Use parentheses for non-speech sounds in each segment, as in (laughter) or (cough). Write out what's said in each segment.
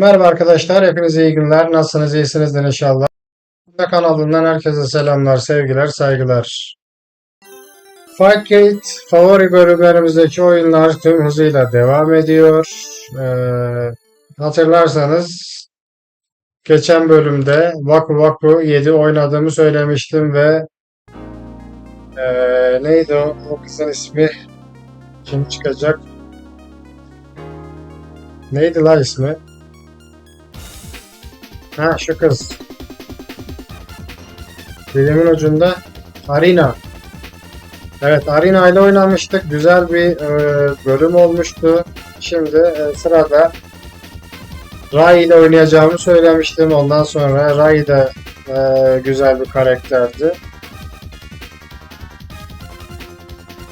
Merhaba arkadaşlar, hepinize iyi günler. Nasılsınız, iyisinizdir inşallah. Bunda kanalından herkese selamlar, sevgiler, saygılar. Fightgate favori bölümlerimizdeki oyunlar tüm hızıyla devam ediyor. Ee, hatırlarsanız geçen bölümde Waku Waku 7 oynadığımı söylemiştim ve ee, neydi o, o kızın ismi? Kim çıkacak? Neydi la ismi? Ha şu kız. Dilimin ucunda Arina. Evet Arina ile oynamıştık. Güzel bir e, bölüm olmuştu. Şimdi e, sırada Rai ile oynayacağımı söylemiştim. Ondan sonra Rai de e, güzel bir karakterdi.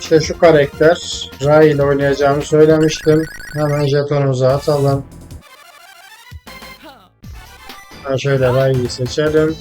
İşte şu karakter Rai ile oynayacağımı söylemiştim. Hemen jetonumuzu atalım. Ha şöyle Rai'yi seçelim.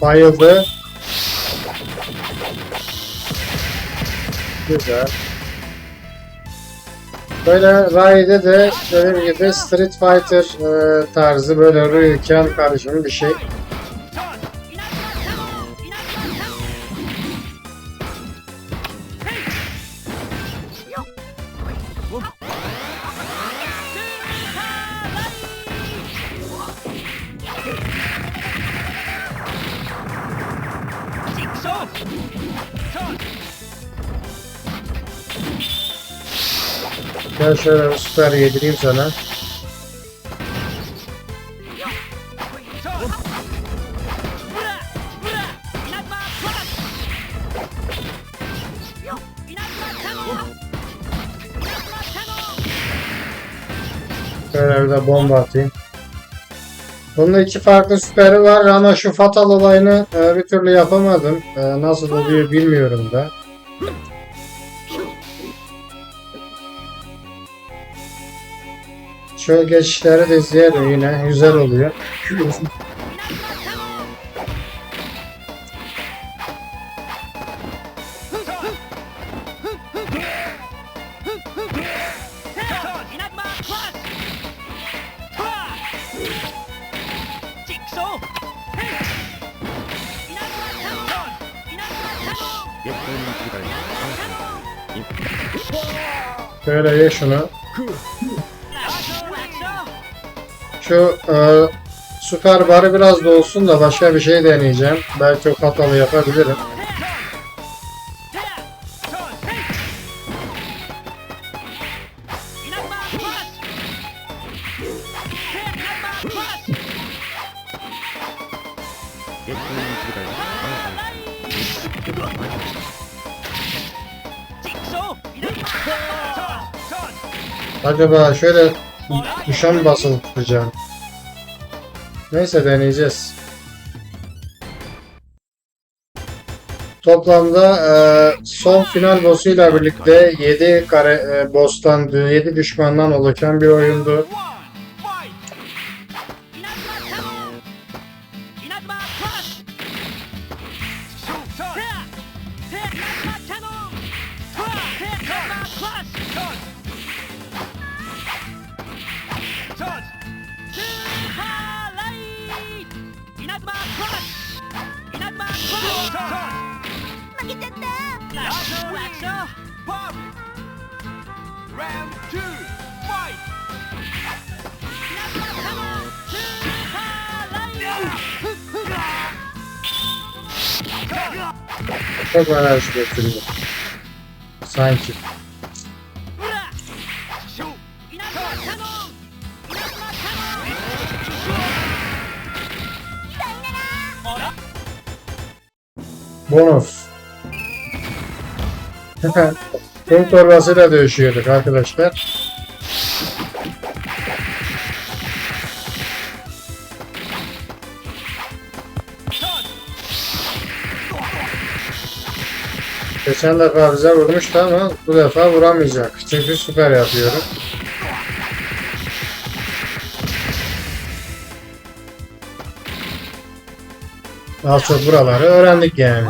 Bayıldı. Güzel. Böyle Rai'de de dediğim gibi Street Fighter e, tarzı böyle Ryuken karışımı bir şey. Gel şöyle bir süper yedireyim sana. Şöyle bir de bomba atayım. Bunun iki farklı süperi var ama şu fatal olayını e, bir türlü yapamadım. E, nasıl oluyor bilmiyorum da. Şöyle geçişleri de izleyelim yine. Güzel oluyor. Şöyle ye şunu. Şu e, süper barı biraz da olsun da başka bir şey deneyeceğim. Belki çok hatalı yapabilirim. Acaba şöyle mı basılı tutacağım? Neyse deneyeceğiz. Toplamda e, son final boss'uyla birlikte 7 kare e, boss'tan 7 düşmandan oluşan bir oyundu. Round two, fight! Çok enerji getiriyor. Sanki. Bonus. Kum torbasıyla dövüşüyorduk arkadaşlar. Geçen defa bize vurmuştu ama bu defa vuramayacak. Çünkü süper yapıyorum. Az çok buraları öğrendik yani.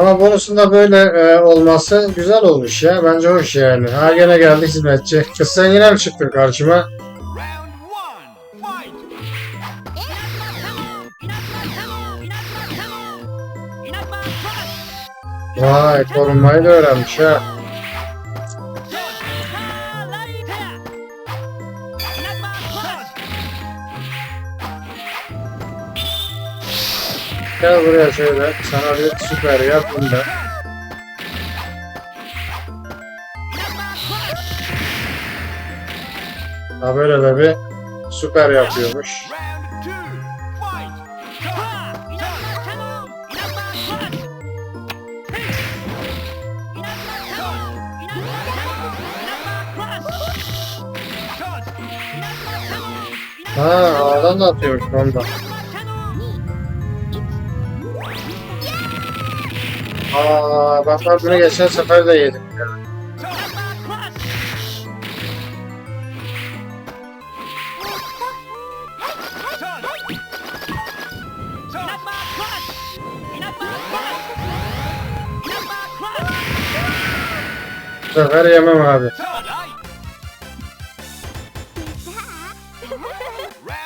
Ama bonusunda böyle e, olması güzel olmuş ya. Bence hoş yani. Ha gene geldi hizmetçi. Kız sen yine mi çıktın karşıma? Vay korunmayı da öğrenmiş ha. Gel buraya şöyle. Sana bir süper yap bunda. Ha böyle de bir süper yapıyormuş. Ha ağdan da atıyormuş onda. Aa bak bak bunu geçen sefer de yedim. Bu sefer yemem abi.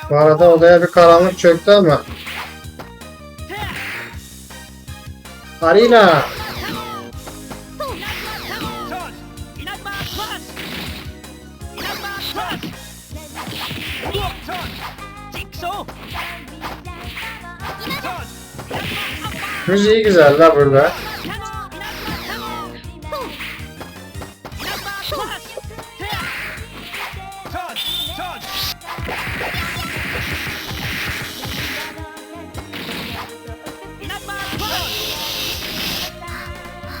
Bu arada odaya bir karanlık çöktü ama. Arina! Müziği güzel la burada.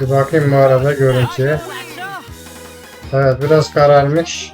Bakayım bu arada görüntüye. Evet biraz kararmış.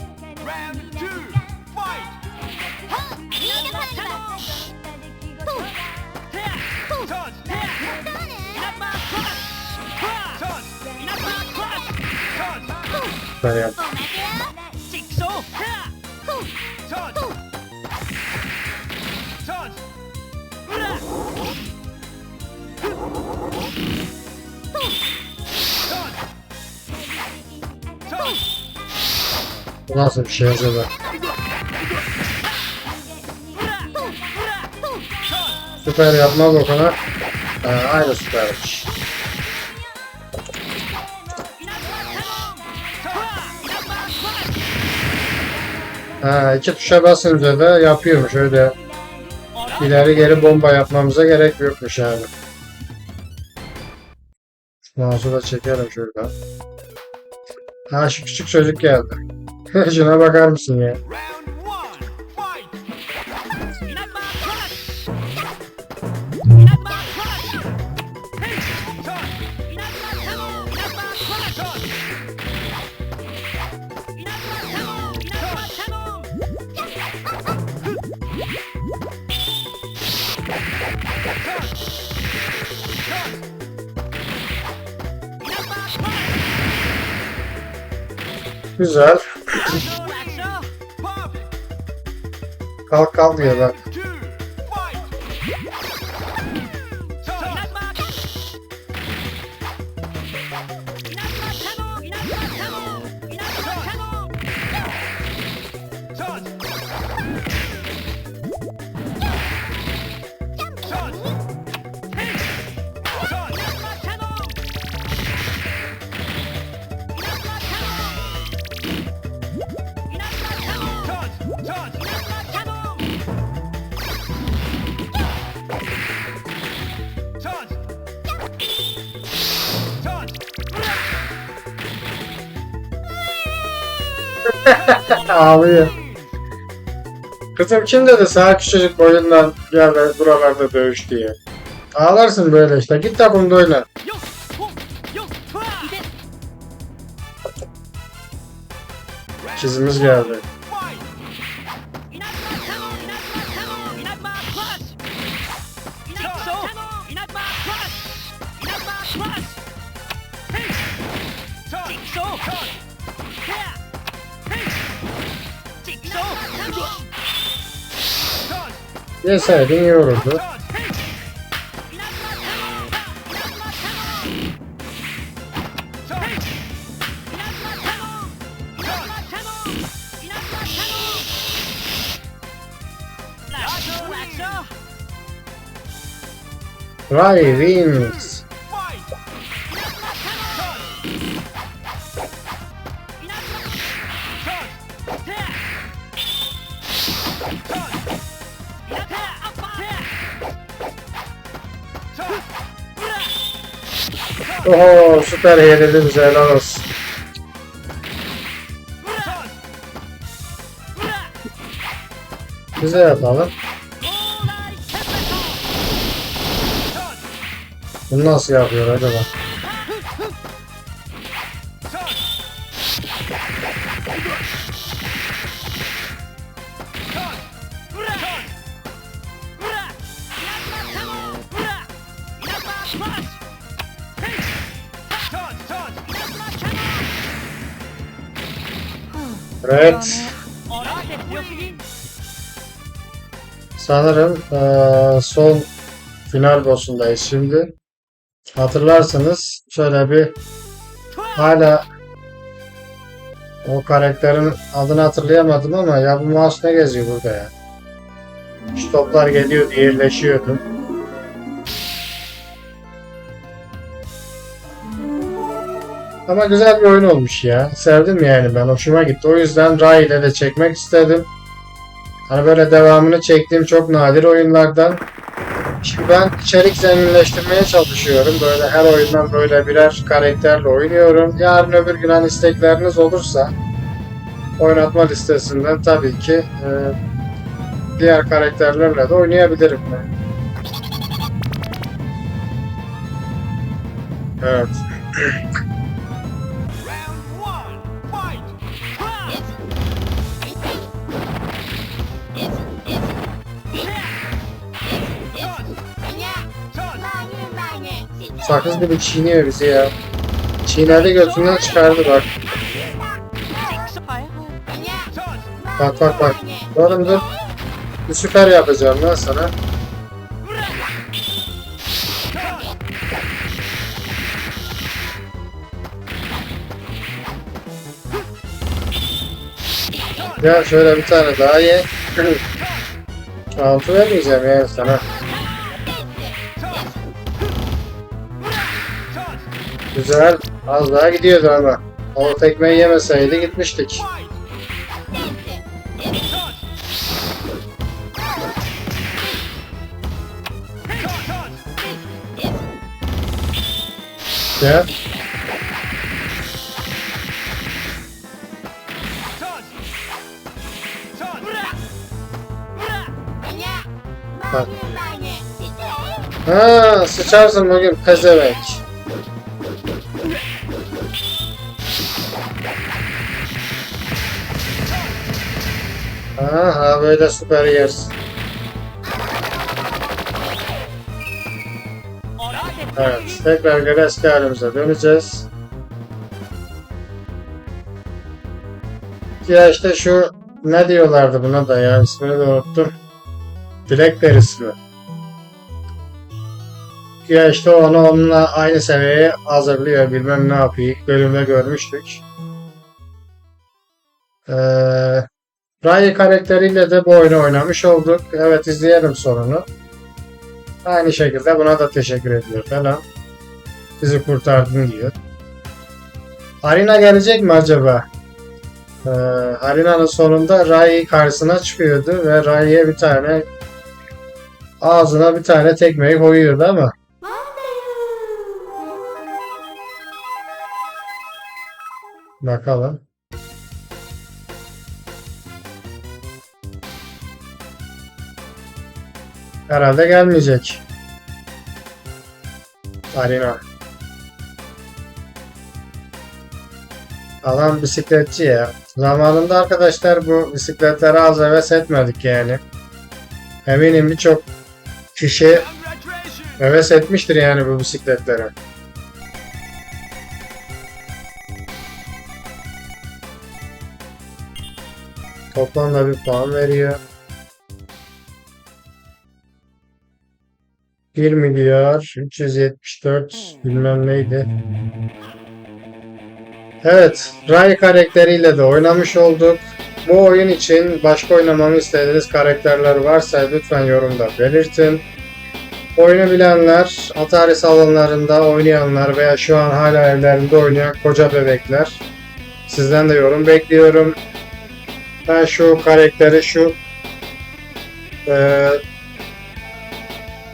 Bu nasıl bir şey acaba? Süper yapmaz o kadar. Ha, aynı süpermiş. Ha, iki tuşa basınca da yapıyormuş öyle. İleri geri bomba yapmamıza gerek yokmuş yani. Mouse'u da çekelim şuradan. Ha şu küçük çocuk geldi. Şuna bakar one, fight! Güzel. Kalk kalk. Diyor Ağlıyor. Kızım kim dedi sana küçücük boyundan gel ve buralarda dövüş diye. Ağlarsın böyle işte. Git takımda oyna. Çizimiz geldi. Yeseydin iyi olurdu. Rai wins. Oho süper yenildi bize helal olsun. Bize yapalım. Bunu nasıl yapıyor acaba? Evet. Sanırım eee, son final boss'undayız şimdi. Hatırlarsanız şöyle bir hala o karakterin adını hatırlayamadım ama ya bu mouse ne geziyor burada ya? Şu toplar geliyordu, yerleşiyordu. Ama güzel bir oyun olmuş ya. Sevdim yani ben. Hoşuma gitti. O yüzden Rai ile de çekmek istedim. Hani böyle devamını çektiğim çok nadir oyunlardan. Şimdi ben içerik zenginleştirmeye çalışıyorum. Böyle her oyundan böyle birer karakterle oynuyorum. Yarın öbür gün hani istekleriniz olursa oynatma listesinden tabii ki e, diğer karakterlerle de oynayabilirim ben. Evet. (clears throat) Sakız gibi çiğniyor bizi ya. Çiğnedi götünden çıkardı bak. Bak bak bak. Oğlum dur. Bir süper yapacağım ben sana. Ya şöyle bir tane daha ye. (clears throat) Altı vermeyeceğim ya sana. Güzel. Az daha gidiyordu ama. O tekmeyi yemeseydi gitmiştik. Ya. Bak. Ha, sıçarsın bugün pezevenk. Aha böyle süper yersin. Evet, tekrar geri eski halimize döneceğiz. Ya işte şu ne diyorlardı buna da ya ismini de unuttum. Dilek perisi mi? Ya işte onu onunla aynı seviyeye hazırlıyor bilmem ne yapıyor. Bölümde görmüştük. Ee, Rai karakteriyle de bu oyunu oynamış olduk. Evet izleyelim sonunu. Aynı şekilde buna da teşekkür ediyor falan. Bizi kurtardın diyor. Arina gelecek mi acaba? Ee, Arina'nın sonunda Rai karşısına çıkıyordu ve Rai'ye bir tane ağzına bir tane tekmeyi koyuyordu ama bakalım. Herhalde gelmeyecek. Arena. Adam bisikletçi ya. Zamanında arkadaşlar bu bisikletlere az heves etmedik yani. Eminim birçok kişi heves etmiştir yani bu bisikletlere. Toplamda bir puan veriyor. 1 milyar 374 bilmem neydi. Evet, Ray karakteriyle de oynamış olduk. Bu oyun için başka oynamamı istediğiniz karakterler varsa lütfen yorumda belirtin. Oyunu bilenler, Atari salonlarında oynayanlar veya şu an hala evlerinde oynayan koca bebekler. Sizden de yorum bekliyorum. Ben şu karakteri şu eee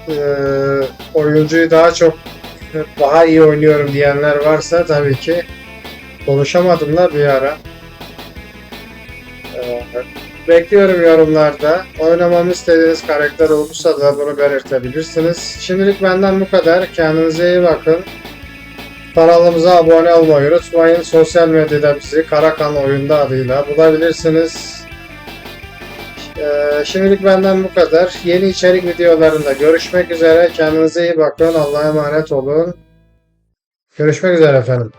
eee, oyuncuyu daha çok daha iyi oynuyorum diyenler varsa tabii ki konuşamadım da bir ara. Eee, bekliyorum yorumlarda. Oynamamı istediğiniz karakter olursa da bunu belirtebilirsiniz. Şimdilik benden bu kadar. Kendinize iyi bakın. Kanalımıza abone olmayı unutmayın. Sosyal medyada bizi Karakan Oyunda adıyla bulabilirsiniz. Ee, şimdilik benden bu kadar. Yeni içerik videolarında görüşmek üzere. Kendinize iyi bakın. Allah'a emanet olun. Görüşmek üzere efendim.